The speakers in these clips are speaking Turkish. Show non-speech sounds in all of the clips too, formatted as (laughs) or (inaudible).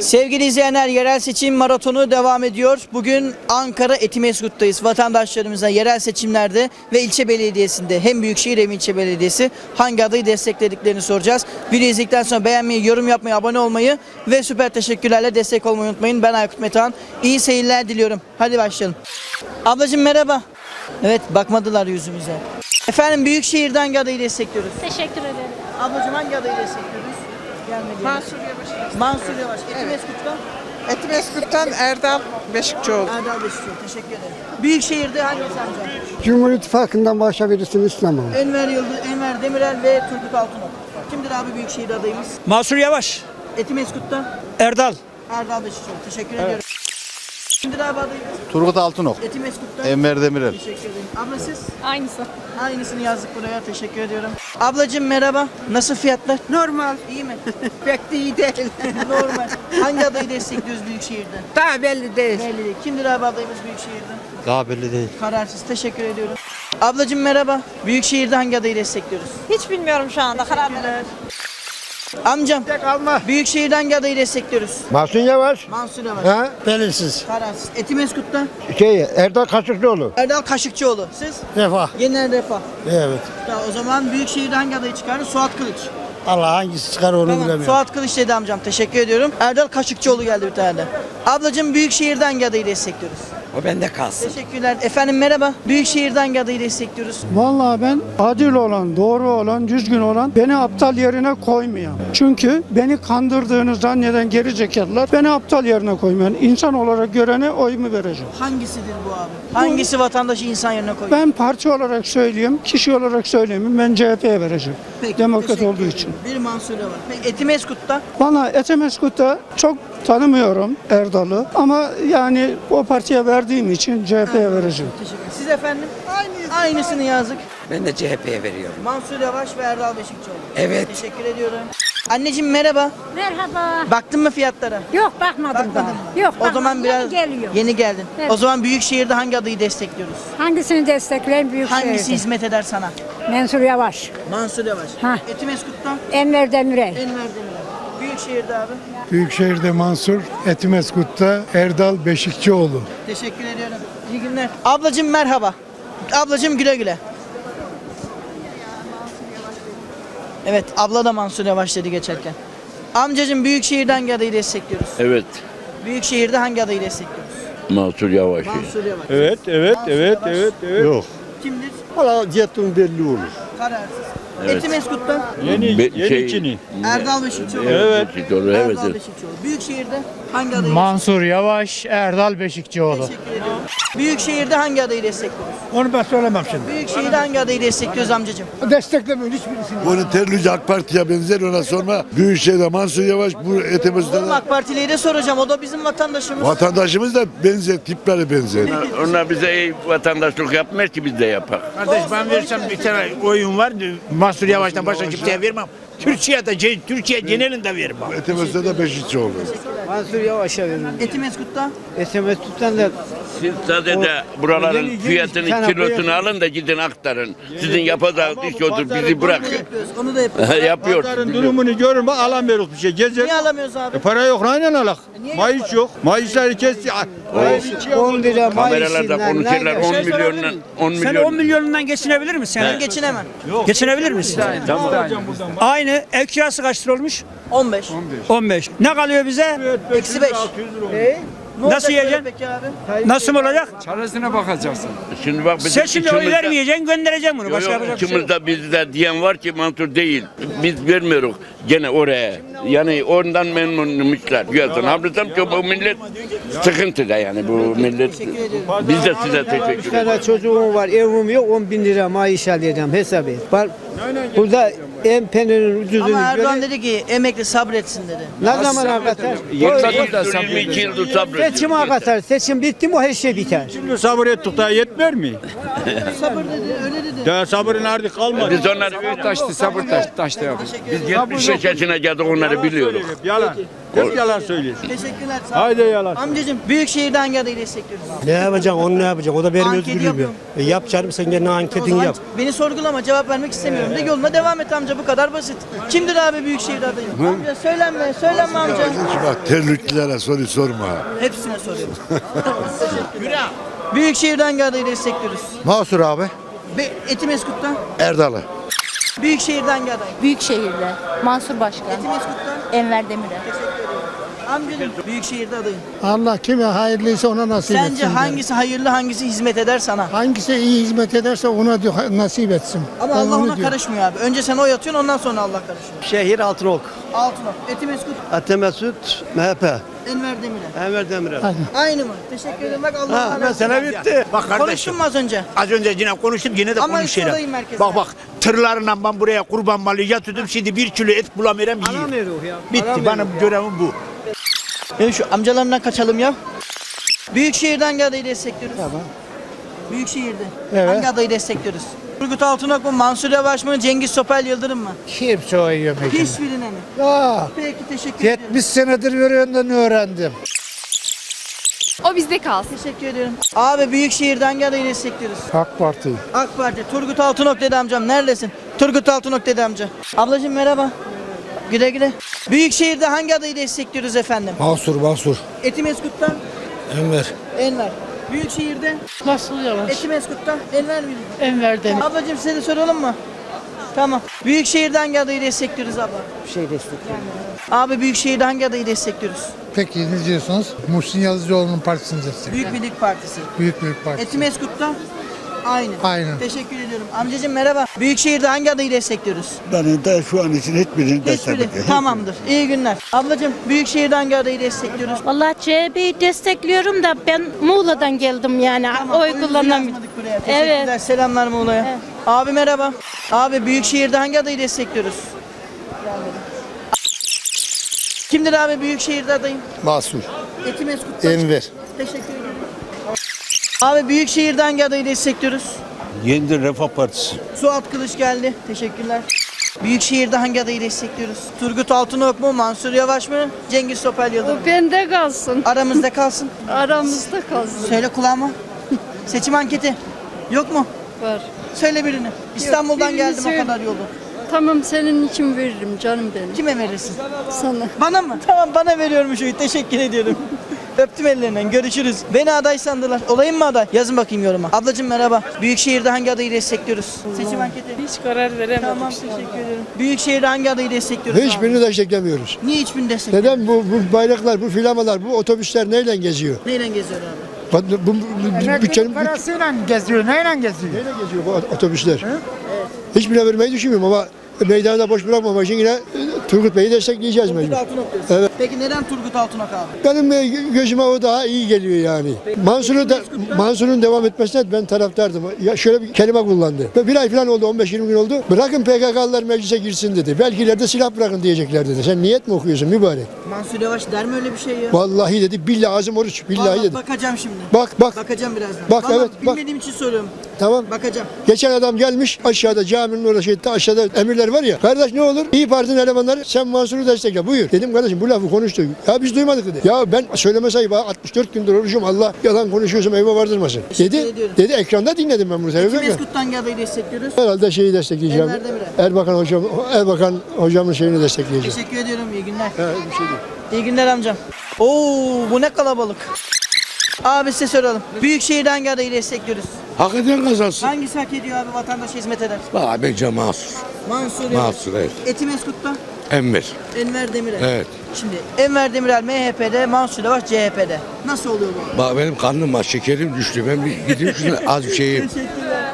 Sevgili izleyenler yerel seçim maratonu devam ediyor. Bugün Ankara Etimesgut'tayız. Vatandaşlarımıza yerel seçimlerde ve ilçe belediyesinde hem büyükşehir hem ilçe belediyesi hangi adayı desteklediklerini soracağız. Video izledikten sonra beğenmeyi, yorum yapmayı, abone olmayı ve süper teşekkürlerle destek olmayı unutmayın. Ben Aykut Metehan. İyi seyirler diliyorum. Hadi başlayalım. Ablacığım merhaba. Evet bakmadılar yüzümüze. Efendim Büyükşehir'de hangi adayı destekliyoruz? Teşekkür ederim. Ablacığım hangi adayı destekliyoruz? Mansur Yavaş. Mansur Yavaş. Etimesgut'tan Etimeskut'tan Erdal Beşikçioğlu. Erdal Beşiktaş. Teşekkür ederim. Büyükşehir'de hangisi amca? Cumhur İttifakı'ndan başka birisini istemem. Enver Yıldız, Enver Demirel ve Turgut Altınok. Kimdir abi Büyükşehir adayımız? Mansur Yavaş, Etimesgut'ta Erdal. Erdal Beşiktaş. Teşekkür ediyorum. Kimdir abi adayımız? Turgut Altınok, Etimesgut'ta. Enver Demirel. Teşekkür ederim. Abla siz? Aynısı. Aynısını yazdık buraya. Teşekkür ediyorum. Ablacığım merhaba. Nasıl fiyatlar? Normal. İyi mi? (laughs) Pek de iyi değil. (laughs) Normal. Hangi adayı destekliyoruz Büyükşehir'de? Daha belli değil. Belli değil. Kimdir abi adayımız Büyükşehir'de? Daha belli değil. Kararsız. Teşekkür ediyorum. Ablacığım merhaba. Büyükşehir'de hangi adayı destekliyoruz? Hiç bilmiyorum şu anda karar. Amcam. Büyükşehir'de hangi adayı destekliyoruz? Mahsun Yavaş. Mansur Yavaş. Ha? Belirsiz. Kararsız. Etimeskut'ta Şey, Erdal Kaşıklıoğlu. Erdal Kaşıkçıoğlu. Siz? Refah. Yeniden Refah. Evet. Tamam, o zaman Büyükşehir'de hangi adayı çıkarır? Suat Kılıç. Allah hangisi çıkar onu Tamam. bilemiyorum. Suat Kılıç dedi amcam. Teşekkür ediyorum. Erdal Kaşıkçıoğlu geldi bir tane de. Ablacığım Büyükşehir'de hangi adayı destekliyoruz? O bende kalsın. Teşekkürler. Efendim merhaba. Büyükşehir'de hangi adayı destekliyoruz? Vallahi ben adil olan, doğru olan, düzgün olan beni aptal yerine koymayan. Çünkü beni kandırdığını zanneden geri zekalılar beni aptal yerine koymayan. İnsan olarak görene oyumu vereceğim. Hangisidir bu abi? Hangisi vatandaşı insan yerine koyuyor? Ben parti olarak söyleyeyim, kişi olarak söyleyeyim. Ben CHP'ye vereceğim. Peki, Demokrat teşekkür olduğu ederim. için. Bir Mansur var. Peki Etimeskut'ta? Bana Etemeskut'ta çok tanımıyorum Erdal'ı ama yani o partiye verdiğim için CHP'ye vereceğim. Teşekkür ederim. Siz efendim? Aynı. Aynısını yazdık. Ben de CHP'ye veriyorum. Mansur Yavaş ve Erdal Beşikçioğlu. Evet. Teşekkür ediyorum. Anneciğim merhaba. Merhaba. Baktın mı fiyatlara? Yok bakmadım Bakmadın daha. Yok O zaman bakmadım. biraz Yeni geliyor. Yeni geldin. Evet. O zaman Büyükşehir'de hangi adayı destekliyoruz? Hangisini destekleyin büyük Hangisi hizmet eder sana? Mensur Yavaş. Mansur Yavaş. Ha. Etimeskut'tan Enver Demirel. Enver Demirel. Büyükşehir'de abi. Büyükşehir'de Mansur, Etimeskut'ta Erdal Beşikçioğlu. Teşekkür ediyorum. İyi günler. Ablacığım merhaba. Ablacığım güle güle. Evet abla da Mansur Yavaş dedi geçerken. Amcacığım Büyükşehir'de hangi adayı destekliyoruz? Evet. Büyükşehir'de hangi adayı destekliyoruz? Mansur Yavaş. Mansur Yavaş. Evet, evet, Mansur evet, Yavaş. evet, evet. Yok. Kimdir? Valla cihetun belli olur. Kararsız. Evet. Etimeskut'tan Yeni, Be- yeni şey- Çin'i. Erdal Beşikçioğlu. Evet. Doğru, evet. Erdal Beşikçioğlu. Büyükşehir'de hangi adayı Mansur Yavaş, Erdal Beşikçioğlu. Teşekkür ediyorum. Büyükşehir'de hangi adayı destekliyoruz? Onu ben söylemem şimdi. Büyükşehir'de hangi adayı destekliyoruz amcacığım? Desteklemiyorum hiçbirisini. Bunu terlici AK Parti'ye benzer ona sorma. Büyükşehir'de Mansur Yavaş bu Oğlum Etemiz'de AK Partili'ye de soracağım. O da bizim vatandaşımız. vatandaşımız da benzer, tipleri benzer. Onlar bize iyi vatandaşlık yapmaz ki biz de yapak. Kardeş ben verirsem bir tane oyun var. Mansur Yavaş'tan başka kimseye vermem. Türkiye'de, Türkiye genelinde vermem. Etemiz'de de Beşikçioğlu. Mansur Yavaş'a veririm. Etimeskut'ta Etimeskut'tan da Siz sadece buraların fiyatını, kilosunu alın da gidin aktarın. Sizin yapacağınız iş odur. Bizi bırakın. yapıyoruz. Onu da yapıyoruz. (laughs) Yapıyorsunuz. Pazarın durumunu görün bak alamıyoruz bir şey. Gezer. Niye alamıyoruz abi? E, para yok aynen alak. niye Mayıs yok. Mayısları kesti. Ay, Mayıs içi yok. 10 lira Kameralarda konuşurlar 10 Şey milyondan 10 Sen 10 milyon. milyondan geçinebilir misin? Ben geçinemem. Geçinebilir misin? Tamam. Aynı ev kirası kaç lira olmuş? 15. 15. Ne kalıyor bize? Eksi 5. Ne Nasıl olacak yiyeceksin? böyle Peki abi. Nasıl olacak? Şimdi bak bizim Seçimde oy içimizde- vermeyeceksin göndereceksin bunu. Yok, Başka yok, yapacak bir şey yok. bizde diyen var ki Mansur değil. Biz vermiyoruz gene oraya. Yani ondan memnunmuşlar. Diyorsun. Habrıtam ki bu millet sıkıntıda yani bu millet. Biz de size teşekkür ederiz. tane çocuğum var, evim yok 10 bin lira maaş alacağım hesap et. Bak burada en peyninin ucuzunu Ama Erdoğan göre- dedi ki emekli sabretsin dedi. ne zaman kadar? 22 yıldır sabrediyoruz. Seçime kadar seçim bitti mi o her şey biter. Şimdi sabır ettik daha yetmiyor mi? Sabır dedi, öyle dedi. Daha sabırın artık kalmadı. Biz onları taştı sabır taştı taştı abi. Biz 75 yaşına geldik onlar bunları biliyoruz. Hep yalan. Hep yalan söylüyorsun. Teşekkürler. Sağ olun. Haydi yalan. Amcacığım Büyükşehir'de hangi adayı destekliyoruz? Ne yapacaksın onu ne yapacaksın? O da benim Anket özgürlüğüm. yapıyorum. E yap canım sen gene O anketini zaman yap. beni sorgulama cevap vermek istemiyorum. De yoluna devam et amca bu kadar basit. Kimdir abi Büyükşehir'de adayı? Amca söylenme söylenme amca. Bak terliklilere soru sorma. Hepsine soruyorum. (laughs) Büyükşehir'de hangi adayı destekliyoruz? Mahsur abi. Be Etimeskut'tan. Erdal'ı. Büyükşehir'de hangi aday? Büyükşehir'de Mansur Başkan, Etimeskut'tan. Enver Demirel. Amcacığım Büyükşehir'de adayım. Allah kime hayırlıysa ona nasip Sence hangisi hayırlı hangisi hizmet eder sana? Hangisi iyi hizmet ederse ona nasip etsin. Ama Allah ona karışmıyor abi. Önce sen oy atıyorsun ondan sonra Allah karışıyor. Şehir Altınok. Altınok, Etimeskut, Atemesut, MHP. Enver Demirel. Enver Demirel. Aynı mı? Teşekkür ederim. Bak Allah Ha, mesele bitti. Bak kardeşim. Konuştun mu az önce? Az önce yine konuştum yine de Ama konuşuyorum. şuradayım merkezde. Bak bak tırlarla ben buraya kurban malı yatırdım şimdi bir kilo et bulamıyorum yiyeyim. Ya. Bitti benim görevim bu. Benim şu amcalarından kaçalım ya. Büyükşehir'den hangi adayı destekliyoruz? Tamam. Büyükşehir'de. Evet. Hangi adayı destekliyoruz? Turgut Altınok mu, Mansur Yavaş mı, Cengiz Sopel Yıldırım mı? Kimse oy yemek. Hiçbirine mi? Ya Peki teşekkür ederim. 70 senedir veriyordan öğrendim. O bizde kalsın. Teşekkür ediyorum. Abi Büyükşehir'den hangi adayı destekliyoruz? AK Parti. AK Parti. Turgut Altınok dedi amcam. Neredesin? Turgut Altınok dedi amca. Ablacığım merhaba. Güle güle. Büyükşehir'de hangi adayı destekliyoruz efendim? Mahsur Mahsur. Etimeskut'tan Enver. Enver. Büyükşehir'de Nasıl yavaş? Etimeskut'tan Enver mi? Enver Demir. Ablacığım size de soralım mı? Tamam. Büyükşehir'de hangi adayı destekliyoruz abla? Bir şey destekliyorum. Abi Büyükşehir'de hangi adayı destekliyoruz? Peki ne diyorsunuz? Muhsin Yazıcıoğlu'nun partisini destek. Büyük Birlik Partisi. Büyük Büyük Parti. Etimeskut'ta aynı. Aynı. Teşekkür ediyorum. Amcacığım merhaba. Büyükşehir'de hangi adayı destekliyoruz? Ben de şu an için hiçbirini Hiçbiri. Tamamdır. İyi günler. Ablacığım Büyükşehir'de hangi adayı destekliyoruz? Vallahi CHP'yi destekliyorum da ben Muğla'dan geldim yani Tamam, oy o yüzden kullanamıyorum. yazmadık buraya. Teşekkürler. Evet. Selamlar Muğla'ya. Evet. Abi merhaba. Abi Büyükşehir'de hangi adayı destekliyoruz? Kimdir abi Büyükşehir'de adayım? Mahsur. Etimeskut'tan. Enver. Teşekkür ederim. Abi Büyükşehir'de hangi adayı destekliyoruz? Yeniden Refah Partisi. Suat Kılıç geldi. Teşekkürler. Büyükşehir'de hangi adayı destekliyoruz? Turgut Altınok mu, Mansur Yavaş mı, Cengiz Sopel Yıldırım mı? Bende kalsın. Aramızda kalsın. (laughs) Aramızda kalsın. Söyle kulağıma. Seçim anketi. Yok mu? Var. Söyle birini. İstanbul'dan birini geldim söyle. o kadar yolu. Tamam senin için veririm canım benim. Kime verirsin? Sana. Bana mı? Tamam bana veriyormuş oyu. Teşekkür ediyorum. Öptüm ellerinden. Görüşürüz. Beni aday sandılar. Olayım mı aday? Yazın bakayım yoruma. Ablacığım merhaba. Büyükşehir'de hangi adayı destekliyoruz? Seçim anketi. Hiç karar veremedim. Tamam teşekkür ederim. Büyükşehir'de hangi adayı destekliyoruz? Hiçbirini desteklemiyoruz. Niye hiçbirini destekliyoruz? Neden bu, bu bayraklar, bu filamalar, bu otobüsler neyle geziyor? Neyle geziyor abi? Bu, bu, bu bütçenin bu, Parasıyla geziyor. Neyle geziyor? neyle geziyor bu otobüsler? Hiçbirine vermeyi düşünmüyorum ama meydanı da boş bırakmamak için yine e, Turgut Bey'i destekleyeceğiz Turgut mecbur. Diyorsun. Evet. Peki neden Turgut Altınok abi? Benim e, gözüme o daha iyi geliyor yani. Mansur'u da, Mansur'un devam etmesine ben taraftardım. Ya şöyle bir kelime kullandı. Bir ay falan oldu, 15-20 gün oldu. Bırakın PKK'lılar meclise girsin dedi. Belki ileride silah bırakın diyecekler dedi. Sen niyet mi okuyorsun mübarek? Mansur Yavaş der mi öyle bir şey ya? Vallahi dedi, billahi ağzım oruç, billahi Vallahi dedi. bakacağım şimdi. Bak bak, Bakacağım birazdan. Bak, Vallahi evet, bak. Bilmediğim için soruyorum. tamam. Bakacağım. Geçen adam gelmiş aşağıda caminin orada şeyde aşağıda emirler var ya. Kardeş ne olur? İyi Parti'nin elemanları sen Mansur'u destekle. Buyur. Dedim kardeşim bu lafı konuştu. Ya biz duymadık dedi. Ya ben söyleme ha, 64 gündür orucum Allah yalan konuşuyorsam evime vardırmasın. Dedi. ediyorum. Dedi ekranda dinledim ben bunu. Ya. Meskut'tan adayı destekliyoruz? Herhalde şeyi destekleyeceğim. Enver Demirel. Erbakan hocam, Erbakan hocamın şeyini destekleyeceğim. Teşekkür ediyorum. İyi günler. He, bir şey değil. İyi günler amcam. Oo bu ne kalabalık. Abi size soralım. Büyükşehir'de hangi adayı destekliyoruz? Hakikaten kazansın. Hangisi hak ediyor abi vatandaşa hizmet eder? Valla bence Mahsur. Mansur. Mahsur evet. Etimeskut'ta Enver. Enver Demirel. Evet. Şimdi Enver Demirel MHP'de, Mansur Yavaş CHP'de. Nasıl oluyor bu? Bak benim karnım var, şekerim düştü. Ben bir gideyim şuna (laughs) az bir şey yiyeyim. Teşekkürler.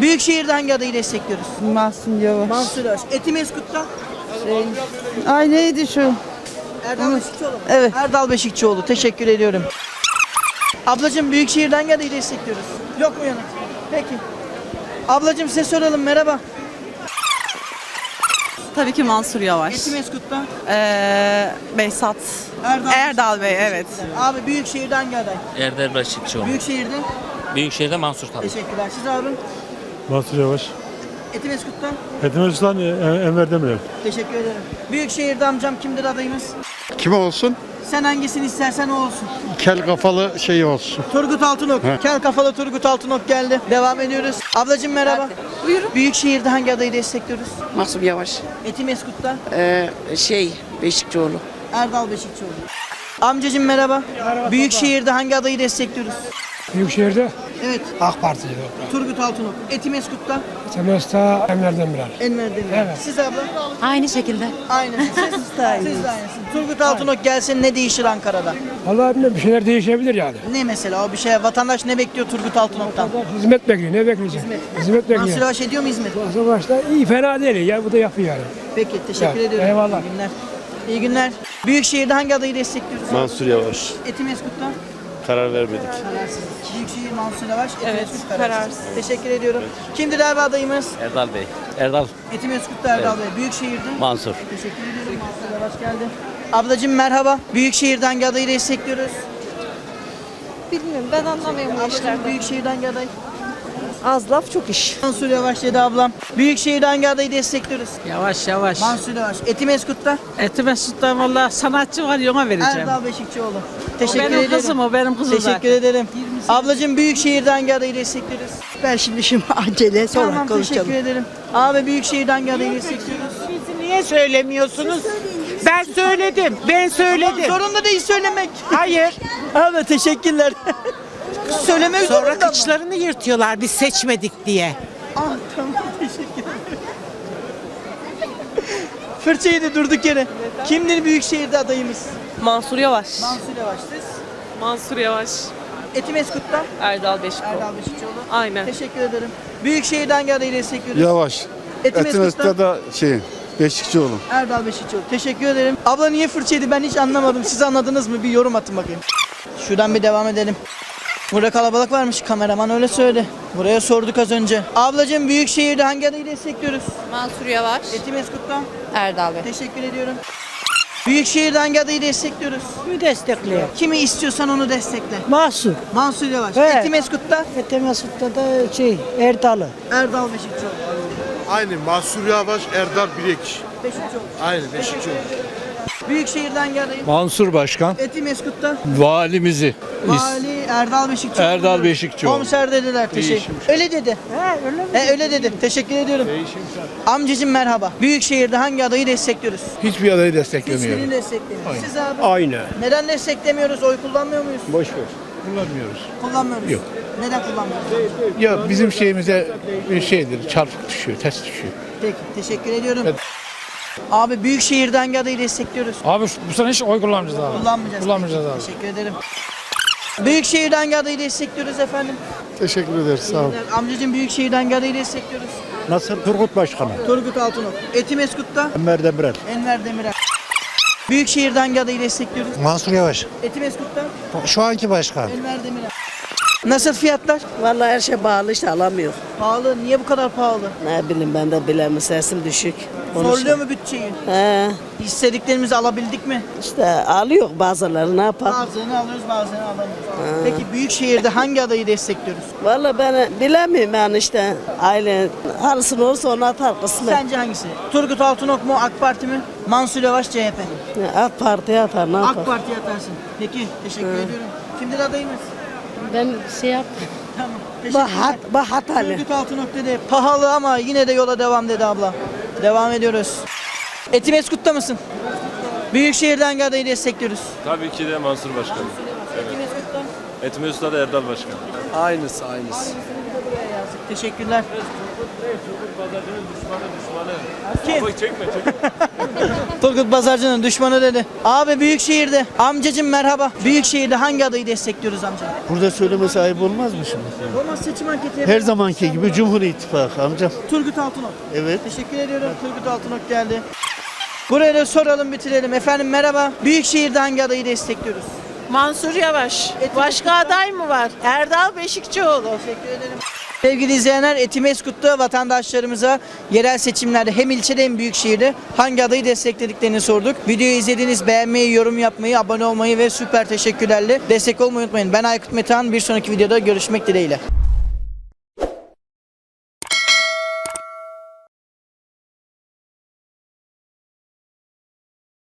Büyükşehir'de hangi adayı destekliyoruz? Mahsun Yavaş. Mansur Yavaş. Etimeskut'ta Ay neydi şu? Erdal Beşikçioğlu. Evet. Erdal Beşikçioğlu. Teşekkür ediyorum. Ablacığım Büyükşehir'de hangi adayı destekliyoruz? Yok mu yanıt? Peki. Ablacığım size soralım merhaba. Tabii ki Mansur Yavaş. Etimeskut'ta Ee, Behzat. Erdal, Erdal Bey evet. Abi Büyükşehir'de hangi aday? Erdal Başlıkçıoğlu. Büyükşehir'de. Büyükşehir'de Mansur Tabii. Teşekkürler. Siz abi? Mahsur Yavaş. Etimeskut'ta. Etimesgut'tan Enver Demirel. Teşekkür ederim. Büyükşehir'de amcam kimdir adayımız? Kime olsun? Sen hangisini istersen o olsun. Kel kafalı şey olsun. Turgut Altınok. Kel kafalı Turgut Altınok geldi. Devam ediyoruz. Ablacığım merhaba. Buyurun. Büyükşehir'de hangi adayı destekliyoruz? Mahsur Yavaş. Etimeskut'ta. şey Beşikçioğlu. Erdal Beşikçioğlu. Amcacığım merhaba. Büyükşehir'de hangi adayı destekliyoruz? Büyükşehir'de Evet. AK Parti. Turgut Altınok. Etimeskut'ta. Temesta Enver Demirel. Enver Demir. Siz abla? Aynı şekilde. Aynı. (laughs) Siz, Siz de aynısınız. Turgut Altınok gelsin ne değişir Ankara'da? Vallahi bilmiyorum bir şeyler değişebilir yani. Ne mesela o bir şey? Vatandaş ne bekliyor Turgut Altınok'tan? Hizmet bekliyor. Ne bekleyecek? Hizmet, Mansur Yavaş ediyor mu hizmet? Mansur başta iyi fena değil ya bu da yapıyor yani. Peki teşekkür Ya, ediyorum. eyvallah. İyi günler. İyi günler. Büyükşehir'de hangi adayı destekliyoruz? Mansur Yavaş. Etimeskut'ta. Karar vermedik. Büyükşehir Mansur Yavaş. Etimeskut kararsız. Teşekkür ediyorum. Kimdir abi adayımız? Erdal Bey. Erdal. Etimeskut'ta Erdal Bey. Büyükşehir'de. Mansur. Teşekkür ediyorum. Mansur Yavaş geldi. Ablacığım merhaba. Büyükşehir'den hangi adayı destekliyoruz? Bilmiyorum ben anlamıyorum bu Ablacığım Büyükşehir'den hangi aday? Az laf çok iş. Mansur Yavaş dedi ablam. Büyükşehir'den hangi adayı destekliyoruz? Yavaş yavaş. Mansur Yavaş. Etimeskut'ta Eti Mesut'tan valla sanatçı var ona vereceğim. Erdal Beşikçioğlu. Teşekkür benim ederim. kızım o benim kızım Teşekkür zaten. ederim. Ablacığım Büyükşehir'den hangi adayı destekliyoruz? Ben şimdi şimdi acele sonra Tamam teşekkür ederim. Abi Büyükşehir'den hangi adayı destekliyoruz? Niye söylemiyorsunuz? Ben söyledim. Ben söyledim. Zorunda değil söylemek. Hayır. Abi teşekkürler. (laughs) Söylemek Sonra zorunda mı? kıçlarını yırtıyorlar biz seçmedik diye. Ah tamam teşekkür ederim. Fırça yedi durduk yere. Kimdir Büyükşehir'de adayımız? Mansur Yavaş. Mansur Yavaş siz. Mansur Yavaş. Etimeskut'ta Erdal Beşiktaş. Erdal Beşikçioğlu. Aynen. Teşekkür ederim. Büyükşehir'den hangi adayı destekliyoruz? Yavaş. Etimeskut'ta da şey Beşikçioğlu. Erdal Beşikçioğlu. Teşekkür ederim. Abla niye fırça yedi ben hiç anlamadım. Siz anladınız mı? Bir yorum atın bakayım. Şuradan bir devam edelim. Burada kalabalık varmış. Kameraman öyle söyledi. Buraya sorduk az önce. Ablacığım Büyükşehir'de hangi adayı destekliyoruz? Mansur Yavaş, Etimeskut'ta. Erdal Bey. Teşekkür ediyorum. Büyükşehir'de hangi adayı destekliyoruz? Bir destekliyor. Kimi istiyorsan onu destekle. Mahsur. Mansur Yavaş. Evet. Etimeskut'ta Etemesut'ta da şey Erdal'ı. Erdal Beşikçioğlu. Aynı Mansur Yavaş, Erdal Bilek. Beşikçioğlu. Aynı Beşikçioğlu. Büyükşehir'den hangi adayı? Mansur Başkan. Etimeskut'ta. Valimizi. Vali Erdal Beşikçioğlu. Erdal Beşikçioğlu. Komiser dediler. Teşekkür. Öyle dedi. He öyle He, öyle dedi. Teşekkür ediyorum. Amcacım merhaba. Büyükşehir'de hangi adayı destekliyoruz? Hiçbir adayı desteklemiyorum. Hiçbirini desteklemiyoruz. Siz abi? Aynı. Neden desteklemiyoruz? Oy kullanmıyor muyuz? Boş ver. Kullanmıyoruz. Kullanmıyoruz. Yok. Neden kullanmıyoruz? Ya bizim şeyimize bir şeydir, çarpık düşüyor, ters düşüyor. Peki teşekkür ediyorum. Abi Büyükşehir'de hangi adayı destekliyoruz? Abi bu sene hiç oy kullanmayacağız abi. Kullanmayacağız. Kullanmayacağız abi. Teşekkür ederim. Büyükşehir'de hangi adayı destekliyoruz efendim? Teşekkür ederiz. Sağ ol. Amcacığım Büyükşehir'de hangi adayı destekliyoruz? Nasıl Turgut Başkanı? Turgut Altınok. Etimeskut'ta Enver Demirel. Enver Demirel. Büyükşehir'de hangi adayı destekliyoruz? Mansur Yavaş. Etimeskut'ta Şu anki başkan. Enver Demirel. Nasıl fiyatlar? Vallahi her şey bağlı işte alamıyor. Pahalı. Niye bu kadar pahalı? Ne bileyim ben de bilemiyorum sesim düşük. Zorluyor mu bütçeyi? He, İstediklerimizi alabildik mi? işte alıyor bazıları ne yapalım. Bazılarını alıyoruz bazılarını alamıyoruz. Peki Büyükşehir'de hangi adayı destekliyoruz? Vallahi ben bilemiyorum yani işte aile halısın olursa onu atar kısmet. Sence hangisi? Turgut Altınok mu AK Parti mi? Mansur Yavaş CHP. AK Parti'ye atar ne yapar. AK Parti'ye atarsın. Peki teşekkür ediyorum. Kimdir adayımız? Ben şey yaptım. Tamam. Bahat, Bahat Ali. Dedi. Pahalı ama yine de yola devam dedi abla. Devam ediyoruz. Etimeskut'ta mısın? Büyükşehir'den hangi adayı destekliyoruz? Tabii ki de Mansur Başkan. Etimeskut'ta. Da Erdal Başkan. Aynısı, aynısı. Teşekkürler. Kim? Çekme, çekme. (laughs) Turgut Pazarcı'nın düşmanı dedi. Abi Büyükşehir'de. Amcacım merhaba. Büyükşehir'de hangi adayı destekliyoruz amca? Burada söylemesi ayıp olmaz mı şimdi? Roma seçim anketi. Her zamanki gibi Cumhur İttifakı amcam. Turgut Altınok. Evet. Teşekkür ediyorum. Turgut Altınok geldi. Buraya da soralım bitirelim. Efendim merhaba. Büyükşehir'de hangi adayı destekliyoruz? Mansur Yavaş. Başka aday mı var? Erdal Beşikçioğlu. Teşekkür ederim. Sevgili izleyenler Etimeskut'ta vatandaşlarımıza yerel seçimlerde hem ilçede hem büyükşehirde hangi adayı desteklediklerini sorduk. Videoyu izlediğiniz beğenmeyi, yorum yapmayı, abone olmayı ve süper teşekkürlerle destek olmayı unutmayın. Ben Aykut Metehan. Bir sonraki videoda görüşmek dileğiyle.